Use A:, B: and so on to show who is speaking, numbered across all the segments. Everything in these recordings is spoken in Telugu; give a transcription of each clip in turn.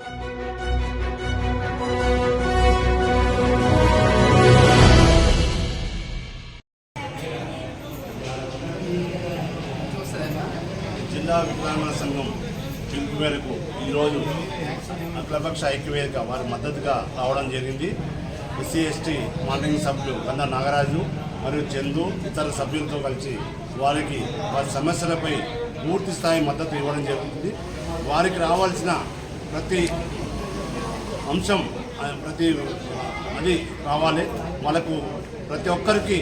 A: జిల్లా వికలాంగుల సంఘం పిలుపు మేరకు ఈరోజు అఖిలపక్ష ఐక్యవేదిక వారి మద్దతుగా రావడం జరిగింది. ఎస్సీ ఎస్టీ మానిటరింగ్ సభ్యులు గంధ నాగరాజు మరియు చందు ఇతర సభ్యులతో కలిసి వారికి వారి సమస్యలపై పూర్తి స్థాయి మద్దతు ఇవ్వడం జరుగుతుంది. వారికి రావాల్సిన ప్రతి అంశం ప్రతి అది కావాలి. వాళ్ళకు ప్రతి ఒక్కరికి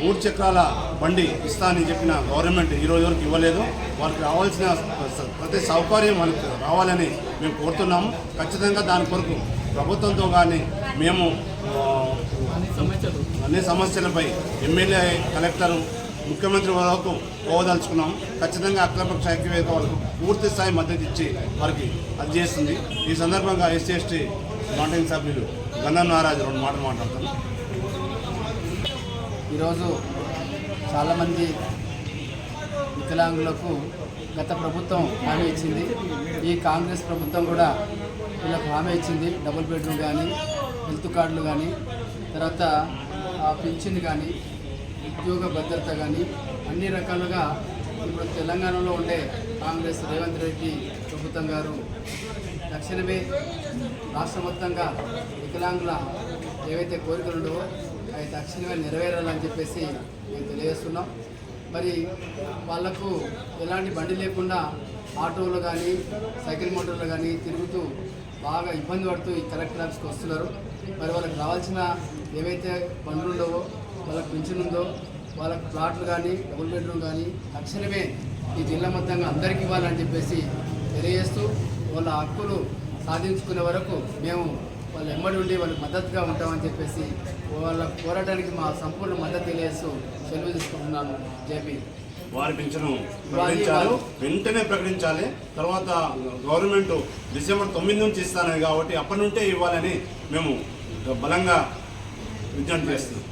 A: మూడు చక్రాల బండి ఇస్తానని చెప్పిన గవర్నమెంట్ ఈ రోజు వరకు ఇవ్వలేదు. వాళ్ళకి రావాల్సిన ప్రతి సౌకర్యం వాళ్ళకి రావాలని మేము కోరుతున్నాము. ఖచ్చితంగా దాని కొరకు ప్రభుత్వంతో కానీ మేము అన్ని సమస్యలపై ఎమ్మెల్యే కలెక్టర్ ముఖ్యమంత్రి వరకు పోదలుచుకున్నాం ఖచ్చితంగా అఖిలపక్ష ఐక్యవేదిక వాళ్ళకు పూర్తి స్థాయి మద్దతు ఇచ్చి వారికి అది చేస్తుంది. ఈ సందర్భంగా ఎస్సీ ఎస్టీ మానిటరింగ్ సభ్యులు గంధం నారాజు రెండు మాటలు మాట్లాడతారు
B: ఈరోజు చాలామంది వికలాంగులకు గత ప్రభుత్వం హామీ ఇచ్చింది. ఈ కాంగ్రెస్ ప్రభుత్వం కూడా వీళ్ళకు హామీ ఇచ్చింది. డబుల్ బెడ్రూమ్ కానీ హెల్త్ కార్డులు కానీ తర్వాత ఆ పింఛన్ కానీ ఉద్యోగ భద్రత కానీ అన్ని రకాలుగా ఇప్పుడు తెలంగాణలో ఉండే కాంగ్రెస్ రేవంత్ రెడ్డి ప్రభుత్వం గారు తక్షణమే రాష్ట్ర మొత్తంగా వికలాంగుల ఏవైతే కోరికలు ఉండవో అవి తక్షణమే నెరవేరాలని చెప్పేసి మేము తెలియజేస్తున్నాం. మరి వాళ్ళకు ఎలాంటి బండి లేకుండా ఆటోలు కానీ సైకిల్ మోటార్లు కానీ తిరుగుతూ బాగా ఇబ్బంది పడుతూ ఈ కలెక్టర్ ఆఫీస్కి వస్తున్నారు. మరి వాళ్ళకి రావాల్సిన ఏవైతే పనులు ఉండవో వాళ్ళకి పింఛన్ ఉందో వాళ్ళకి ప్లాట్లు కానీ డబుల్ బెడ్రూమ్ కానీ తక్షణమే ఈ జిల్లా మొత్తంగా అందరికీ ఇవ్వాలని చెప్పేసి తెలియజేస్తూ వాళ్ళ హక్కులు సాధించుకునే వరకు మేము వాళ్ళ ఎమ్మడి ఉండి వాళ్ళకి మద్దతుగా ఉంటామని చెప్పేసి వాళ్ళ పోరాటానికి మా సంపూర్ణ మద్దతు తెలియజేస్తూ సెలవు తీసుకుంటున్నాను జేపీ
A: వారి పింఛను ప్రకటించారు వెంటనే ప్రకటించాలి. తర్వాత గవర్నమెంట్ డిసెంబర్ తొమ్మిది నుంచి ఇస్తానని కాబట్టి అప్పటి నుండే ఇవ్వాలని మేము బలంగా విజ్ఞప్తి చేస్తున్నాం.